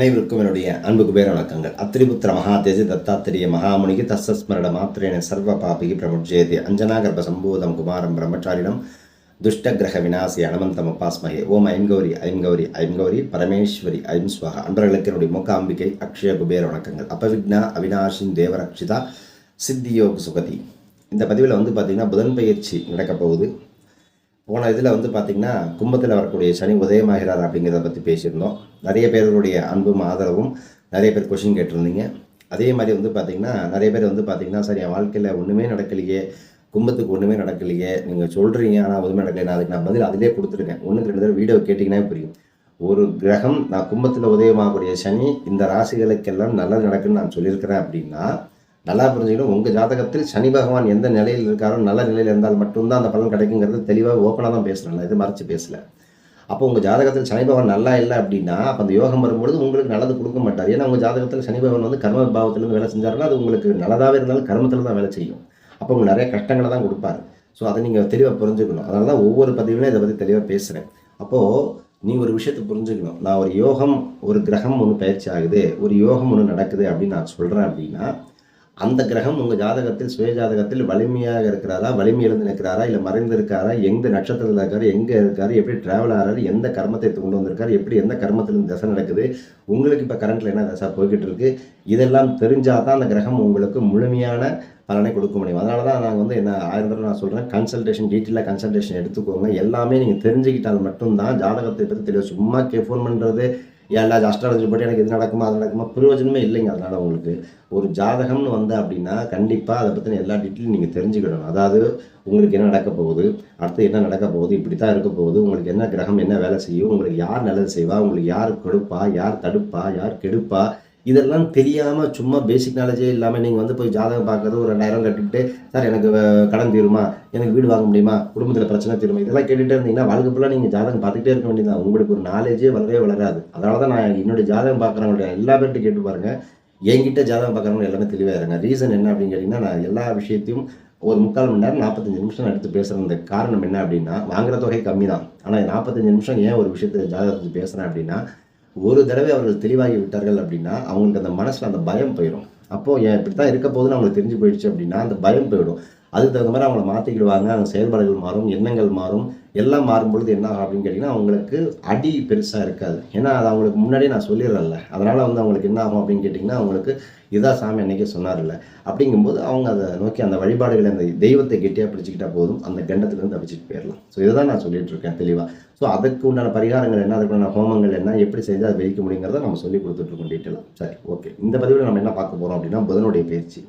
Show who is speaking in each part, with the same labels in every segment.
Speaker 1: அனைவருக்கும் என்னுடைய அன்பு குபேர வணக்கங்கள் அத்திரிபுத்திர மகாதேஜி தத்தாத்திரிய மகாமுனிக்கு தஸ்ஸஸ்மரட மாத்திரேன சர்வ பாபிகி பிரமுஜேதி அஞ்சனா கர்ப்ப சம்போதம் குமாரம் பிரம்மச்சாரிடம் துஷ்ட கிரக விநாசி அனுமந்தம் அப்பாஸ்மகே ஓம் ஐம் கௌரி ஐம் கௌரி ஐம் கௌரி பரமேஸ்வரி ஐம் சுவாக. அன்றர்களுக்கு என்னுடைய மூக்காம்பிகை அக்ஷய குபேர வணக்கங்கள். அபவிக்னா அவினாஷின் தேவரக்ஷிதா சித்தியோக சுகதி. இந்த பதிவில் வந்து பார்த்திங்கன்னா புதன் பயிற்சி நடக்கப்போகுது போன இதில் வந்து பார்த்திங்கன்னா கும்பத்தில் வரக்கூடிய சனி உதயமாகிறார் அப்படிங்கிறத பற்றி பேசியிருந்தோம். நிறைய பேர்களுடைய அன்பும் ஆதரவும் நிறைய பேர் கொஷின் கேட்டிருந்தீங்க. அதே மாதிரி வந்து பார்த்திங்கன்னா நிறைய பேர் வந்து பார்த்திங்கன்னா சரி என் வாழ்க்கையில் ஒன்றுமே நடக்கலையே கும்பத்துக்கு ஒன்றுமே நடக்கலையே நீங்கள் சொல்கிறீங்க ஆனால் ஒன்றுமே நடக்கலை நான் அதுக்கு நான் பதில் அதிலே கொடுத்துருக்கேன். ஒன்றுக்கு ரெண்டு தடவை வீடியோ கேட்டிங்கன்னா புரியும். ஒரு கிரகம் நான் கும்பத்தில் உதயமாகக்கூடிய சனி இந்த ராசிகளுக்கெல்லாம் நல்லது நடக்குன்னு நான் சொல்லியிருக்கிறேன் அப்படின்னா நல்லா புரிஞ்சுக்கணும். உங்கள் ஜாதகத்தில் சனி பகவான் எந்த நிலையில் இருக்காரோ நல்ல நிலையில் இருந்தால் மட்டும்தான் அந்த பலன் கிடைக்குங்கிறது தெளிவாக ஓப்பனாக தான் பேசுகிறேன் நான் இது மறைச்சு பேசலை. அப்போ உங்கள் ஜாதகத்தில் சனி பகவான் நல்லா இல்லை அப்படின்னா அப்போ அந்த யோகம் வரும்பொழுது உங்களுக்கு நல்லது கொடுக்க மாட்டார். ஏன்னா உங்கள் ஜாதகத்தில் சனி பகவான் வந்து கர்ம பாவத்திலேருந்து வேலை செஞ்சாருன்னா அது உங்களுக்கு நல்லதாகவே இருந்தாலும் கர்மத்தில் தான் வேலை செய்யும். அப்போ உங்களுக்கு நிறைய கஷ்டங்களை தான் கொடுப்பாரு. ஸோ அதை நீங்கள் தெளிவாக புரிஞ்சுக்கணும். அதனால தான் ஒவ்வொரு பதிவிலும் இதை பற்றி தெளிவாக பேசுகிறேன் அப்போது நீ ஒரு விஷயத்தை புரிஞ்சுக்கணும். நான் ஒரு யோகம் ஒரு கிரகம் ஒன்று பயிற்சி ஆகுது. ஒரு யோகம் ஒன்று நடக்குது அப்படின்னு நான் சொல்கிறேன் அப்படின்னா அந்த கிரகம் உங்கள் ஜாதகத்தில் சுய ஜாதகத்தில் வலிமையாக இருக்கிறாரா? வலிமையிலிருந்து நிற்கிறாரா? இல்லை மறைந்து இருக்காரா எந்த நட்சத்திரத்தில் இருக்காரு? எங்கே இருக்காரு? எப்படி ட்ராவல் ஆகிறாரு எந்த கர்மத்தை கொண்டு வந்திருக்காரு? எப்படி எந்த கர்மத்தில் தசை நடக்குது? உங்களுக்கு இப்போ கரண்ட்டில் என்ன தசை போய்கிட்டு இருக்கு? இதெல்லாம் தெரிஞ்சால் தான் அந்த கிரகம் உங்களுக்கு முழுமையான பலனை கொடுக்க முடியும். அதனால தான் நாங்கள் வந்து என்ன ஆயிரம் தடவை நான் சொல்கிறேன் கன்சல்டேஷன் டீட்டெயிலாக கன்சல்டேஷன் எடுத்துக்கோங்க. எல்லாமே நீங்கள் தெரிஞ்சுக்கிட்டால் மட்டும்தான் ஜாதகத்தை பற்றி தெரியும் சும்மா கே ஃபோன் பண்ணுறது எல்லா அஸ்ட்ராலஜி போட்டு எனக்கு இது நடக்குமா அது நடக்குமா? பிரயோஜனமே இல்லைங்க அதனால் உங்களுக்கு. ஒரு ஜாதகம்னு வந்த அப்படின்னா கண்டிப்பாக அதை பற்றின எல்லா டீட்டெயிலும் நீங்கள் தெரிஞ்சுக்கிடணும். அதாவது உங்களுக்கு என்ன நடக்க போகுது அடுத்து என்ன நடக்க போகுது இப்படி தான் இருக்க போகுது உங்களுக்கு என்ன கிரகம் என்ன வேலை செய்யும் உங்களுக்கு யார் நல்லது செய்வா உங்களுக்கு யார் கொடுப்பா யார் தடுப்பா யார் கெடுப்பா இதெல்லாம் தெரியாமல் சும்மா பேசிக் நாலேஜே இல்லாமல் நீங்கள் வந்து போய் ஜாதகம் பார்க்கறது ஒரு ரெண்டாயிரம் கட்டிவிட்டு சார் எனக்கு கடன் தீருமா? எனக்கு வீடு வாங்க முடியுமா? குடும்பத்தில் பிரச்சனை தீருமா? இதெல்லாம் கேட்டுகிட்டே இருந்தீங்கன்னா வாழ்க்கை ஃபுல்லாக நீங்கள் ஜாதகம் பார்த்துக்கிட்டே இருக்க வேண்டியது உங்களுக்கு ஒரு நாலேஜே வளரவே வளராது. அதனால தான் நான் என்னுடைய ஜாதகம் பார்க்குறவங்களுடைய எல்லா பேர்கிட்ட கேட்டு பாருங்கள் என்கிட்ட ஜாதகம் பார்க்குறவங்க எல்லாமே தெளிவாக இருங்க. ரீசன் என்ன அப்படின்னு கேட்டிங்கன்னா நான் எல்லா விஷயத்தையும் ஒரு முக்கால் மணி நேரம் நாற்பத்தஞ்சு நிமிஷம் எடுத்து எடுத்து பேசுகிற காரணம் என்ன அப்படின்னா வாங்குற தொகை கம்மி தான் ஆனால் நாற்பத்தஞ்சு நிமிஷம் ஏன் ஒரு விஷயத்தை ஜாதகத்தை பேசுகிறேன் அப்படின்னா ஒரு தடவை அவர்கள் தெளிவாகி விட்டார்கள் அப்படின்னா அவங்களுக்கு அந்த மனசில் அந்த பயம் போயிடும் அப்போது ஏன் இப்படி தான் இருக்க போதுன்னு அவங்களுக்கு தெரிஞ்சு போயிடுச்சு அப்படின்னா அந்த பயம் போயிடும். அதுக்கு தகுந்த மாதிரி அவங்கள மாற்றிக்கிடுவாங்க அவங்க செயல்பாடுகள் மாறும் எண்ணங்கள் மாறும். எல்லாம் மாறும் பொழுது என்ன ஆகும் அப்படின்னு கேட்டிங்கன்னா அவங்களுக்கு அடி பெருசாக இருக்காது. ஏன்னா அது அவங்களுக்கு முன்னாடியே நான் சொல்லிடுறேன்ல. அதனால் வந்து அவங்களுக்கு என்ன ஆகும் அப்படின்னு கேட்டிங்கன்னா அவங்களுக்கு இதான் சாமி அன்னைக்கே சொன்னார்ல அப்படிங்கும்போது அவங்க அதை நோக்கி அந்த வழிபாடுகளை அந்த தெய்வத்தை கெட்டியாக பிடிச்சிக்கிட்டா போதும். அந்த கண்டத்துலேருந்து தப்பிச்சுட்டு போயிடலாம். ஸோ இதை தான் நான் சொல்லிட்டு இருக்கேன் தெளிவாக ஸோ அதுக்கு உண்டான பரிகாரங்கள் என்ன அதுக்குண்டான ஹோமங்கள் என்ன எப்படி செஞ்சு அதை வைக்க முடியுங்கிறத நம்ம சொல்லி கொடுத்துட்ருக்கோம் டீட்டெயிலாக சரி ஓகே இந்த பதிவில் நம்ம என்ன பார்க்க போகிறோம் அப்படின்னா புதனுடைய பயிற்சி.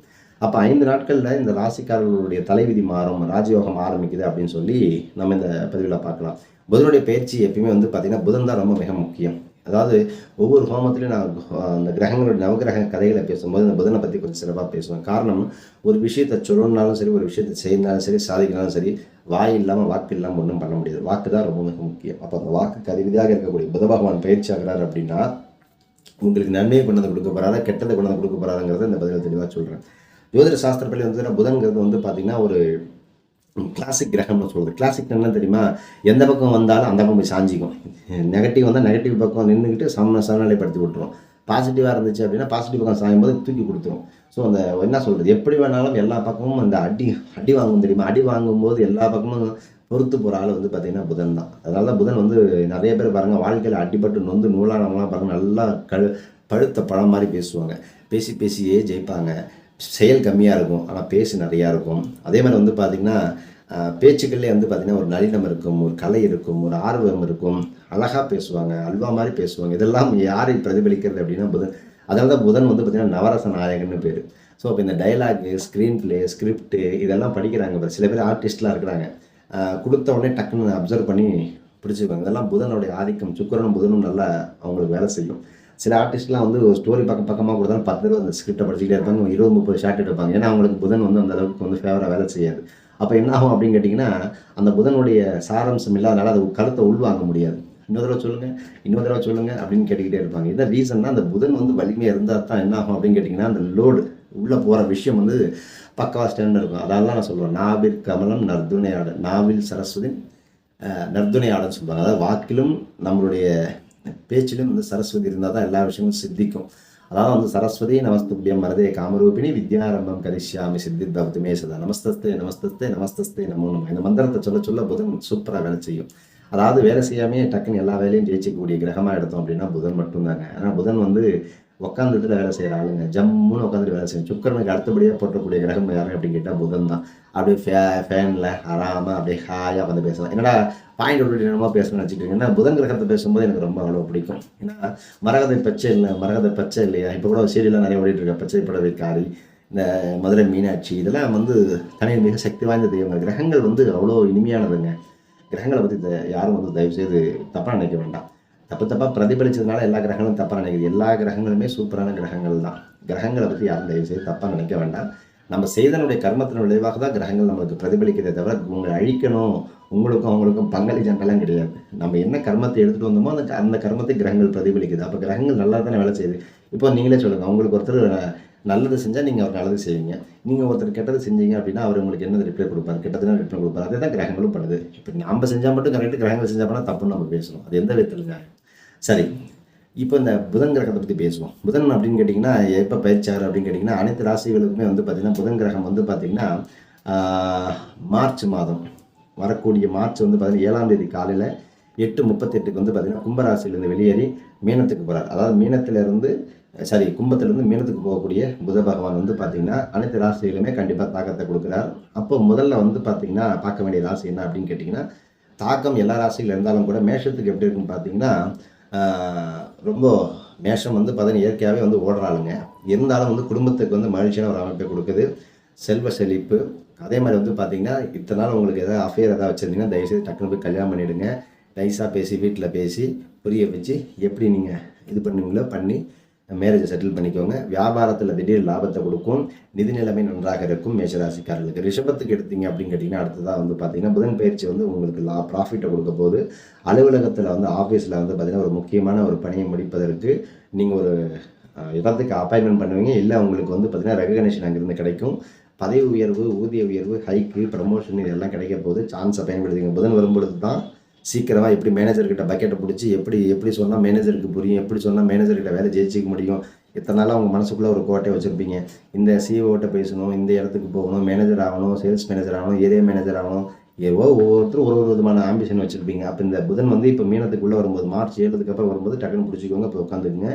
Speaker 1: அப்போ ஐந்து நாட்களில் இந்த ராசிக்காரர்களுடைய தலைவிதி மாறும் ராஜயோகம் ஆரம்பிக்குது அப்படின்னு சொல்லி நம்ம இந்த பதிவில் பார்க்கலாம். புதனுடைய பயிற்சி எப்பயுமே வந்து பார்த்திங்கன்னா புதன் தான் ரொம்ப மிக முக்கியம். அதாவது ஒவ்வொரு ஹோமத்திலையும் நான் அந்த கிரகங்களோட நவகிரக கதைகளை பேசும்போது இந்த புதனை பற்றி கொஞ்சம் சிறப்பாக பேசுவேன். காரணம் ஒரு விஷயத்தை சொல்லணும்னாலும் சரி ஒரு விஷயத்தை செய்யணும்னாலும் சரி சாதிக்கனாலும் சரி வாய் இல்லாமல் வாக்கு இல்லாமல் ஒன்றும் பண்ண முடியாது. வாக்கு தான் ரொம்ப மிக முக்கியம். அப்போ அந்த வாக்கு அதிவிதியாக இருக்கக்கூடிய புத பகவான் பயிற்சி ஆகிறார் அப்படின்னா உங்களுக்கு நன்மையை கொண்டு வந்து கொடுக்க போகிறாரா கெட்டதை கொண்டு வந்து கொடுக்க போகிறாருங்கிறத இந்த பதிவில் தெளிவாக சொல்கிறேன் ஜோதிட சாஸ்திரப்படி வந்து புதன்கிறது வந்து பார்த்திங்கன்னா ஒரு கிளாசிக் கிரகம்னு சொல்கிறது கிளாசிக் என்ன தெரியுமா? எந்த பக்கம் வந்தாலும் அந்த பக்கம் போய் சாஞ்சிக்கும். நெகட்டிவ் வந்தால் நெகட்டிவ் பக்கம் நின்றுக்கிட்டு சம சமநிலைப்படுத்தி விட்டுரும். பாசிட்டிவாக இருந்துச்சு அப்படின்னா பாசிட்டிவ் பக்கம் சாயும் போது தூக்கி கொடுத்துரும். ஸோ அந்த என்ன சொல்கிறது எப்படி வேணாலும் எல்லா பக்கமும் அந்த அடி அடி வாங்கும் தெரியுமா? அடி வாங்கும்போது எல்லா பக்கமும் பொறுத்து போகிற ஆள் வந்து பார்த்திங்கன்னா புதன் தான். அதனால தான் புதன் வந்து நிறைய பேர் பாருங்கள் வாழ்க்கையில் அடிபட்டு நொந்து நூலானவங்களாம் பாருங்கள் நல்லா கழு பழுத்த பழம் மாதிரி பேசுவாங்க. பேசி பேசியே ஜெயிப்பாங்க. செயல் கம்மியாக இருக்கும் ஆனால் பேசு நிறையா இருக்கும். அதே மாதிரி வந்து பார்த்திங்கன்னா பேச்சுக்கள்லேயே வந்து பார்த்திங்கன்னா ஒரு நளினம் இருக்கும் ஒரு கலை இருக்கும் ஒரு ஆர்வம் இருக்கும். அழகாக பேசுவாங்க அல்வா மாதிரி பேசுவாங்க. இதெல்லாம் யாரை பிரதிபலிக்கிறது அப்படின்னா புதன். அதனால தான் புதன் வந்து பார்த்திங்கன்னா நவரச நாயகன்னு பேர். ஸோ இப்போ இந்த டைலாகு ஸ்க்ரீன் ப்ளே ஸ்கிரிப்டு இதெல்லாம் படிக்கிறாங்க இப்போ சில பேர் ஆர்டிஸ்ட்லாம் இருக்கிறாங்க. கொடுத்த உடனே டக்குன்னு அப்சர்வ் பண்ணி பிடிச்சிருப்பாங்க இதெல்லாம் புதனுடைய ஆதிக்கம். சுக்கிரனும் புதனும் நல்லா அவங்களுக்கு வேலை செய்யும். சில ஆர்டிஸ்ட்லாம் வந்து ஒரு ஸ்டோரி பக்கம் பக்கமாக கொடுத்தாலும் பத்து தடவை அந்த ஸ்கிரிப்டை படிச்சுக்கிட்டே இருப்பாங்க. இருபது முப்பது ஷார்ட் எடுப்பாங்க. ஏன்னா அவங்களுக்கு புதன் வந்து அந்த அளவுக்கு வந்து ஃபேவராக வேலை செய்யாது. அப்போ என்ன ஆகும் அப்படின்னு கேட்டிங்கன்னா அந்த புதனுடைய சாரம்சம் இல்லாதனால அது கருத்தை உள்வாங்க முடியாது. இன்னொரு தடவை சொல்லுங்கள் இன்னொரு தடவை சொல்லுங்கள் அப்படின்னு கேட்டுக்கிட்டே இருப்பாங்க. இதான் ரீசன்னா அந்த புதன் வந்து வலிமையாக இருந்தால் தான் என்ன ஆகும் அப்படின்னு கேட்டிங்கன்னா அந்த லோடு உள்ளே போகிற விஷயம் வந்து பக்காவாக ஸ்டாண்ட் இருக்கும். அதெல்லாம் தான் நான் சொல்லுவேன் நாவில் கமலம் நர்துணையாடன் நாவில் சரஸ்வதி அஹ், நர்துணையாடன்னு சொல்லுவாங்க. அதாவது வாக்கிலும் நம்மளுடைய பேச்சிலும் வந்து சரஸ்வதி இருந்தால் தான் எல்லா விஷயமும் சித்திக்கும். அதாவது வந்து சரஸ்வதி நமஸ்துபியம் மரதே காமரூபிணி வித்யாரம்பம் கரிஷ்யாமி சித்தி பவத்துமே சதா. நமஸ்தஸ்தே நமஸ்தஸ்தே நமஸ்தஸ்தே நமோ நம்ம இந்த மந்திரத்தை சொல்ல சொல்ல புதன் சூப்பராக வேலை செய்யும். அதாவது வேலை செய்யாமே டக்குன்னு எல்லா வேலையும் ஜெயிச்சிக்கக்கூடிய கிரகமாக எடுத்தோம் அப்படின்னா புதன் மட்டும்தாங்க. ஆனால் புதன் வந்து உட்காந்துட்டு வேலை செய்கிற ஆளுங்க ஜம்முன்னு உட்காந்துட்டு வேலை செய்யும். சுக்கரனுக்கு அடுத்தபடியாக போட்டக்கூடிய கிரகம் யாரும் அப்படின்னு கேட்டால் புதன் தான். அப்படியே ஃபே ஃபேனில் ஆறாமல் அப்படியே ஹாயாக வந்து பேசலாம் என்னடா பாயிண்ட் விட்டு என்னமோ பேசணும்னு வச்சுக்கிட்டீங்க ஏன்னா புதன் கிரகத்தை பேசும்போது எனக்கு ரொம்ப அவ்வளோ பிடிக்கும். ஏன்னா மரகதை பச்சை இல்லை மரகதை பச்சை இல்லையா? இப்போ கூட சீரியலாக நிறைய ஓடிட்டு இருக்க. பச்சை காரி இந்த மதுரை மீனாட்சி இதெல்லாம் வந்து தனி மிக சக்தி வாய்ந்த தெய்வங்கள். கிரகங்கள் வந்து அவ்வளோ இனிமையானதுங்க. கிரகங்களை பற்றி யாரும் வந்து தயவுசெய்து தப்பாக நினைக்க வேண்டாம். தப்பு தப்பாக பிரதிபலிச்சதுனால எல்லா கிரகங்களும் தப்பாக நினைக்குது. எல்லா கிரகங்களுமே சூப்பரான கிரகங்கள் தான். கிரகங்களை பற்றி யாரும் தயவுசெய்து தப்பாக நினைக்க வேண்டாம். நம்ம செய்தனுடைய கர்மத்தின் விளைவாக தான் கிரகங்கள் நம்மளுக்கு பிரதிபலிக்கிறதே தவிர உங்களை அழிக்கணும். உங்களுக்கும் அவங்களுக்கும் பங்காளி கிடையாது. நம்ம என்ன கர்மத்தை எடுத்துகிட்டு வந்தோமோ அந்த அந்த கர்மத்தை கிரகங்கள் பிரதிபலிக்குது. அப்போ கிரகங்கள் நல்லா தானே வேலை செய்யுது. இப்போ நீங்களே சொல்லுங்கள் உங்களுக்கு ஒருத்தர் நல்லது செஞ்சால் நீங்கள் அவர் நல்லது செய்வீங்க. நீங்கள் ஒருத்தர் கெட்டது செஞ்சீங்க அப்படின்னா அவர் உங்களுக்கு என்ன ரிப்ளை கொடுப்பார்? கெட்டதுனா ரிப்ளை கொடுப்பாரு. அதே தான் கிரகங்களும் பண்ணுது. இப்போ நம்ம செஞ்சால் மட்டும் கரெக்டாக கிரகங்கள் செஞ்சால் பண்ணால் தப்புன்னு நம்ம பேசணும் அது எந்த விதத்துலங்க சரி. இப்போ இந்த புதன் கிரகத்தை பற்றி பேசுவோம். புதன் அப்படின்னு கேட்டிங்கன்னா எப்போ பயிற்சியார் அப்படின்னு கேட்டிங்கன்னா அனைத்து ராசிகளுக்குமே வந்து பார்த்திங்கன்னா புதன் கிரகம் வந்து பார்த்திங்கன்னா மார்ச் மாதம். வரக்கூடிய மார்ச் வந்து பார்த்திங்கன்னா ஏழாம் தேதி காலையில் எட்டு முப்பத்தெட்டுக்கு வந்து பார்த்திங்கன்னா கும்பராசியிலேருந்து வெளியேறி மீனத்துக்கு போகிறார் அதாவது மீனத்திலேருந்து சாரி கும்பத்திலேருந்து மீனத்துக்கு போகக்கூடிய புத பகவான் வந்து பார்த்திங்கன்னா அனைத்து ராசிகளுமே கண்டிப்பாக தாக்கத்தை கொடுக்குறார். அப்போ முதல்ல வந்து பார்த்திங்கன்னா பார்க்க வேண்டிய ராசி என்ன அப்படின்னு கேட்டிங்கன்னா தாக்கம் எல்லா ராசிகளும் இருந்தாலும் கூட மேஷத்துக்கு எப்படி இருக்குன்னு பார்த்தீங்கன்னா ரொம்ப மேஷம் வந்து பார்த்தீங்கன்னா இயற்கையாகவே வந்து ஓடுறாளுங்க. இருந்தாலும் வந்து குடும்பத்துக்கு வந்து மகிழ்ச்சியான ஒரு அமைப்பை கொடுக்குது. செல்வ செழிப்பு. அதே மாதிரி வந்து பார்த்தீங்கன்னா இத்தனை நாள் உங்களுக்கு எதாவது அஃபேர் எதாவது வச்சுருந்தீங்கன்னா தயவுசெய்து டக்குனு போய் கல்யாணம் பண்ணிவிடுங்க நைஸாக பேசி வீட்டில் பேசி புரிய வச்சு எப்படி நீங்கள் இது பண்ணுவீங்களோ பண்ணி மேரேஜை செட்டில் பண்ணிக்கோங்க. வியாபாரத்தில் திடீர் லாபத்தை கொடுக்கும். நிதி நிலைமை நன்றாக இருக்கும். மேஷராசிக்காரர்களுக்கு ரிஷபத்துக்கு எடுத்தீங்க அப்படின்னு கேட்டிங்கன்னா அடுத்ததாக வந்து பார்த்தீங்கன்னா புதன் பயிற்சி வந்து உங்களுக்கு லா ப்ராஃபிட்டை கொடுக்க போது அலுவலகத்தில் வந்து ஆஃபீஸில் வந்து பார்த்திங்கன்னா ஒரு முக்கியமான ஒரு பணியை முடிப்பதற்கு நீங்கள் ஒரு இடத்துக்கு அப்பாயின்மெண்ட் பண்ணுவீங்க. இல்லை உங்களுக்கு வந்து பார்த்திங்கன்னா ரெகக்னேஷன் அங்கேருந்து கிடைக்கும். பதவி உயர்வு ஊதிய உயர்வு ஹைக்கு ப்ரமோஷன் இதெல்லாம் கிடைக்க போது சான்ஸை பயன்படுத்திங்க புதன் வரும்பொழுது தான் சீக்கிரமாக எப்படி மேனேஜர்கிட்ட பக்கெட்டை பிடிச்சி எப்படி எப்படி சொன்னால் மேனேஜருக்கு புரியும் எப்படி சொன்னால் மேனேஜர்கிட்ட வேலை ஜெயிச்சிக்க முடியும் இத்தனை நாளாக அவங்க மனசுக்குள்ளே ஒரு கோட்டை வச்சுருப்பீங்க. இந்த சிஓட்ட பேசணும் இந்த இடத்துக்கு போகணும் மேனேஜர் ஆகணும் சேல்ஸ் மேனேஜர் ஆகணும் ஏரியா மேனேஜர் ஆகணும் ஏவோ ஒவ்வொருத்தரும் ஒரு ஒரு விதமான ஆம்பிஷன் வச்சுருப்பீங்க. அப்போ இந்த புதன் வந்து இப்போ மீனத்துக்குள்ளே வரும்போது மார்ச் ஏழுக்கு அப்புறம் வரும்போது டக்குன்னு பிடிச்சிக்கோங்க இப்போ உட்காந்துக்குங்க.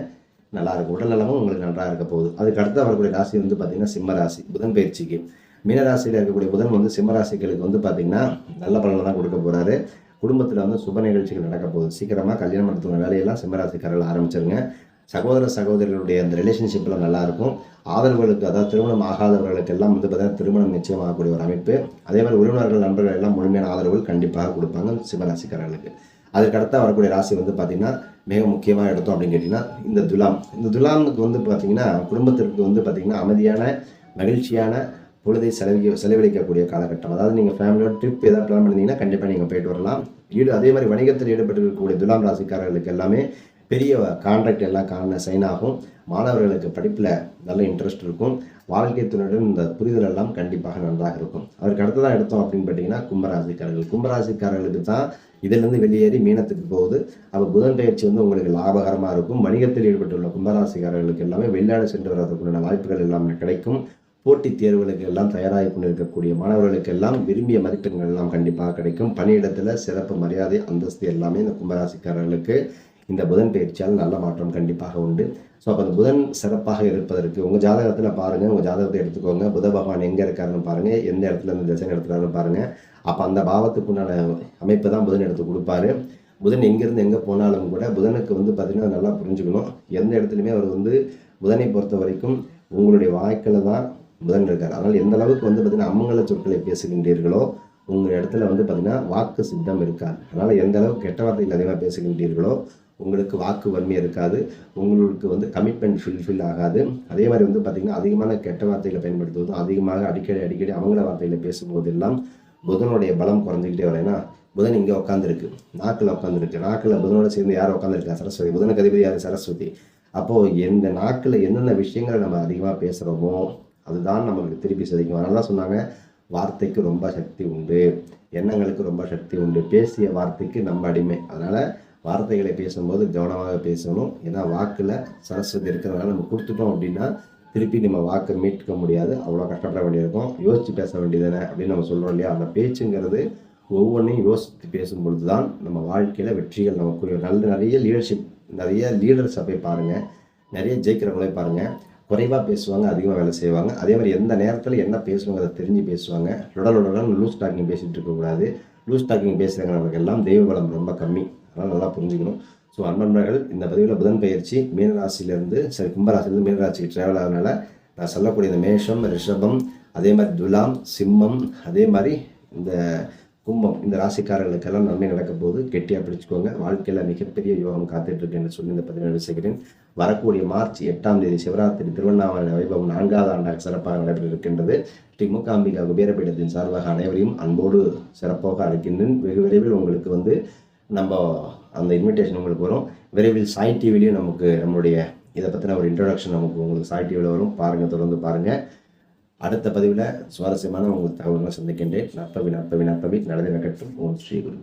Speaker 1: நல்லாயிருக்கும் உடல் நலமும் உங்களுக்கு நன்றாக இருக்க போகுது. அதுக்கு அடுத்து வரக்கூடிய ராசி வந்து பார்த்திங்கன்னா சிம்ம ராசி புதன் பயிற்சிக்கு. மீனராசியில் இருக்கக்கூடிய புதன் வந்து சிம்மராசிகளுக்கு வந்து பார்த்திங்கன்னா நல்ல பலனை தான் கொடுக்க போகிறாரு குடும்பத்தில் வந்து சுப நிகழ்ச்சிகள் நடக்க போகுது. சீக்கிரமாக கல்யாணம் நடத்துகிற வேலையெல்லாம் சிம்மராசிக்காரர்கள் ஆரம்பிச்சிருங்க. சகோதர சகோதரிகளுடைய அந்த ரிலேஷன்ஷிப்பில் நல்லாயிருக்கும் ஆதரவுகளுக்கு அதாவது திருமணம் ஆகாதவர்களுக்கு எல்லாம் வந்து பார்த்தீங்கன்னா திருமணம் நிச்சயமாகக்கூடிய ஒரு அமைப்பு. அதே மாதிரி உறவினர்கள் நண்பர்கள் எல்லாம் முழுமையான ஆதரவுகள் கண்டிப்பாக கொடுப்பாங்க சிம்மராசிக்காரர்களுக்கு. அதுக்கடுத்தா வரக்கூடிய ராசி வந்து பார்த்திங்கன்னா மிக முக்கியமாக எடுத்தோம் அப்படின்னு கேட்டிங்கன்னா இந்த துலாம். இந்த துலாமுக்கு வந்து பார்த்திங்கன்னா குடும்பத்திற்கு வந்து பார்த்திங்கன்னா அமைதியான மகிழ்ச்சியான பொழுதை செலவி செலவழிக்கக்கூடிய காலகட்டம். அதாவது நீங்கள் ஃபேமிலியோட ட்ரிப் எதாவது பிளான் பண்ணிங்கன்னா கண்டிப்பாக நீங்கள் போயிட்டு வரலாம். ஈடு அதே மாதிரி வணிகத்தில் ஈடுபட்டு இருக்கக்கூடிய துலாம் ராசிக்காரர்களுக்கு எல்லாமே பெரிய கான்ட்ராக்ட் எல்லாம் காண சைன் ஆகும். மாணவர்களுக்கு படிப்பில் நல்ல இன்ட்ரெஸ்ட் இருக்கும். வாழ்க்கை துணையுடன் இந்த புரிதல் எல்லாம் கண்டிப்பாக நன்றாக இருக்கும். அதற்கு அடுத்ததாக எடுத்தோம் அப்படின்னு பார்த்தீங்கன்னா கும்பராசிக்காரர்கள். கும்பராசிக்காரர்களுக்கு தான் இதிலிருந்து வெளியேறி மீனத்துக்கு போகுது. அப்போ புதன் பயிற்சி வந்து உங்களுக்கு லாபகரமாக இருக்கும். வணிகத்தில் ஈடுபட்டுள்ள கும்பராசிக்காரர்களுக்கு எல்லாமே வெளிநாடு சென்று வர்றதுக்குள்ள வாய்ப்புகள் எல்லாமே கிடைக்கும். போட்டித் தேர்வுகளுக்கு எல்லாம் தயாராகி கொண்டிருக்கக்கூடிய மாணவர்களுக்கு எல்லாம் விரும்பிய மதிப்பெண்கள் எல்லாம் கண்டிப்பாக கிடைக்கும். பணியிடத்தில் சிறப்பு மரியாதை அந்தஸ்து எல்லாமே இந்த கும்பராசிக்காரர்களுக்கு இந்த புதன் பயிற்சியால் நல்ல மாற்றம் கண்டிப்பாக உண்டு. ஸோ அப்போ அந்த புதன் சிறப்பாக இருப்பதற்கு உங்கள் ஜாதகத்தில் பாருங்கள் உங்கள் ஜாதகத்தை எடுத்துக்கோங்க. புத பகவான் எங்கே இருக்காருன்னு பாருங்கள் எந்த இடத்துல இந்த திசை எடுத்துக்காருன்னு பாருங்கள் அப்போ அந்த பாவத்துக்கு உண்டான அமைப்பு தான் புதன் எடுத்து கொடுப்பாரு. புதன் எங்கேருந்து எங்கே போனாலும் கூட புதனுக்கு வந்து பார்த்திங்கன்னா நல்லா புரிஞ்சுக்கணும். எந்த இடத்துலையுமே அவர் வந்து புதனை பொறுத்த வரைக்கும் உங்களுடைய வாழ்க்கையில் தான் புதன் இருக்கார் அதனால் எந்த அளவுக்கு வந்து பார்த்திங்கன்னா அம்மங்கள சொற்களை பேசுகின்றீர்களோ உங்கள் இடத்துல வந்து பார்த்திங்கன்னா வாக்கு சித்தம் இருக்காது. அதனால் எந்த அளவுக்கு கெட்ட வார்த்தைகள் அதிகமாக பேசுகின்றீர்களோ உங்களுக்கு வாக்கு வன்மை இருக்காது. உங்களுக்கு வந்து கமிட்மெண்ட் ஃபில் ஆகாது. அதே மாதிரி வந்து பார்த்திங்கன்னா அதிகமான கெட்ட வார்த்தைகளை பயன்படுத்துவதும் அதிகமாக அடிக்கடி அடிக்கடி அவங்கள வார்த்தைகளை பேசும்போதெல்லாம் புதனுடைய பலம் குறைஞ்சிக்கிட்டே வரேன்னா புதன் இங்கே உட்காந்துருக்கு நாக்கில் உட்காந்துருக்கு நாக்கில் புதனோட சேர்ந்து யார் உட்காந்துருக்கா சரஸ்வதி. புதனுக்கு அதிபதி யார் சரஸ்வதி. அப்போது எந்த நாக்கில் என்னென்ன விஷயங்களை நம்ம அதிகமாக பேசுகிறோமோ அதுதான் நம்மளுக்கு திருப்பி சதிக்கும். அதனால தான் சொன்னாங்க வார்த்தைக்கு ரொம்ப சக்தி உண்டு எண்ணங்களுக்கு ரொம்ப சக்தி உண்டு பேசிய வார்த்தைக்கு நம்ம அடிமை. அதனால் வார்த்தைகளை பேசும்போது கவனமாக பேசணும். ஏன்னா வாக்கில் சரஸ்வதி இருக்கிறதுனால நம்ம கொடுத்துட்டோம் அப்படின்னா திருப்பி நம்ம வாக்கை மீட்க முடியாது. அவ்வளோ கஷ்டப்பட வேண்டியிருக்கும். யோசித்து பேச வேண்டியதானே அப்படின்னு நம்ம சொல்கிறோம் இல்லையா? அந்த பேச்சுங்கிறது ஒவ்வொன்றையும் யோசித்து பேசும்பொழுது தான் நம்ம வாழ்க்கையில் வெற்றிகள் நமக்கு நல்ல நிறைய லீடர்ஷிப் நிறைய லீடர்ஸை போய் பாருங்கள் நிறைய ஜெயிக்கிறவங்களே பாருங்கள் குறைவாக பேசுவாங்க அதிகமாக வேலை செய்வாங்க. அதே மாதிரி எந்த நேரத்தில் என்ன பேசுவாங்க தெரிஞ்சு பேசுவாங்க. உடலுடன் லூஸ் டாக்கிங் பேசிகிட்டு இருக்கக்கூடாது லூஸ் டாக்கிங் பேசுகிறவங்களுக்கு எல்லாம் தெய்வ பலம் ரொம்ப கம்மி. அதனால் நல்லா புரிஞ்சுக்கணும். ஸோ அன்பன்பர்கள் இந்த பதிவில் புதன் பயிற்சி மீனராசிலேருந்து சரி கும்பராசிலேருந்து மீனராசிக்கு ட்ராவல் ஆகிறதுனால நான் சொல்லக்கூடிய இந்த மேஷம் ரிஷபம் அதே மாதிரி துலாம் சிம்மம் அதே மாதிரி இந்த கும்பம் இந்த ராசிக்காரர்களுக்கெல்லாம் நன்மை நடக்க போது கெட்டியாக பிடிச்சிக்கோங்க. வாழ்க்கையில் மிகப்பெரிய யோகம் காத்துட்ருக்கு என்று சொல்லி இந்த பதிவு செய்கிறேன் வரக்கூடிய மார்ச் எட்டாம் தேதி சிவராத்திரி திருவண்ணாமலை வைபவம் நான்காவது ஆண்டாக சிறப்பாக நடைபெற இருக்கின்றது ஸ்ரீ மூகாம்பிகா குபேரபீடத்தின் சார்பாக அனைவரையும் அன்போடு சிறப்பாக அழைக்கின்றேன். வெகு விரைவில் உங்களுக்கு வந்து நம்ம அந்த இன்விடேஷன் உங்களுக்கு வரும். விரைவில் சாய் டிவிலையும் நமக்கு நம்மளுடைய இதை பற்றின ஒரு இன்ட்ரடக்ஷன் நமக்கு உங்களுக்கு சாய் டிவியில் வரும். பாருங்கள் தொடர்ந்து பாருங்கள் அடுத்த பதிவில் சுவாரஸ்யமான உங்கள் தகவல்களை சந்திக்கின்றேன். நற்பவி நற்பவி நற்பவி. நடந்து நடக்கட்டும். ஓம் ஸ்ரீ குரு